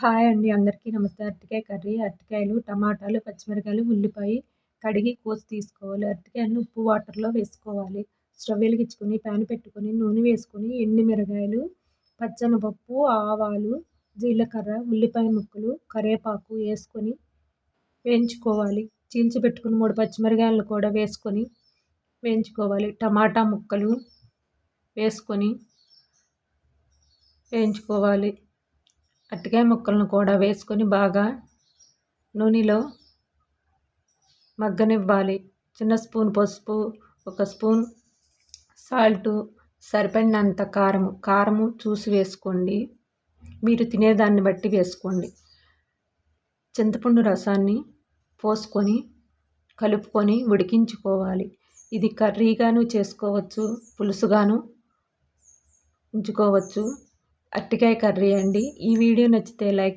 Hi అండి అందరికీ నమస్తే. అరటికాయ కర్రీ అరటికాయలు టమాటాలు పచ్చిమిరకాయలు ఉల్లిపాయ కడిగి కోసి తీసుకోవాలి. అరటికాయలను ఉప్పు వాటర్లో వేసుకోవాలి. స్టవ్ వెలిగించుకొని ప్యాన్ పెట్టుకొని నూనె వేసుకొని ఎండు మిరగాయలు పచ్చనపప్పు ఆవాలు జీలకర్ర ఉల్లిపాయ ముక్కలు కరివేపాకు వేసుకొని వేయించుకోవాలి. చీల్చి పెట్టుకుని మూడు పచ్చిమిరకాయలను కూడా వేసుకొని వేయించుకోవాలి. టమాటా ముక్కలు వేసుకొని వేయించుకోవాలి. అరటికాయ ముక్కలను కూడా వేసుకొని బాగా నూనెలో మగ్గనివ్వాలి. చిన్న స్పూన్ పసుపు ఒక స్పూన్ సాల్టు సరిపడినంత కారము. కారము చూసి వేసుకోండి. మీరు తినేదాన్ని బట్టి వేసుకోండి. చింతపండు రసాన్ని పోసుకొని కలుపుకొని ఉడికించుకోవాలి. ఇది కర్రీగాను చేసుకోవచ్చు పులుసుగాను ఉంచుకోవచ్చు. అరటికాయ కర్రీ అండి. ఈ వీడియో నచ్చితే లైక్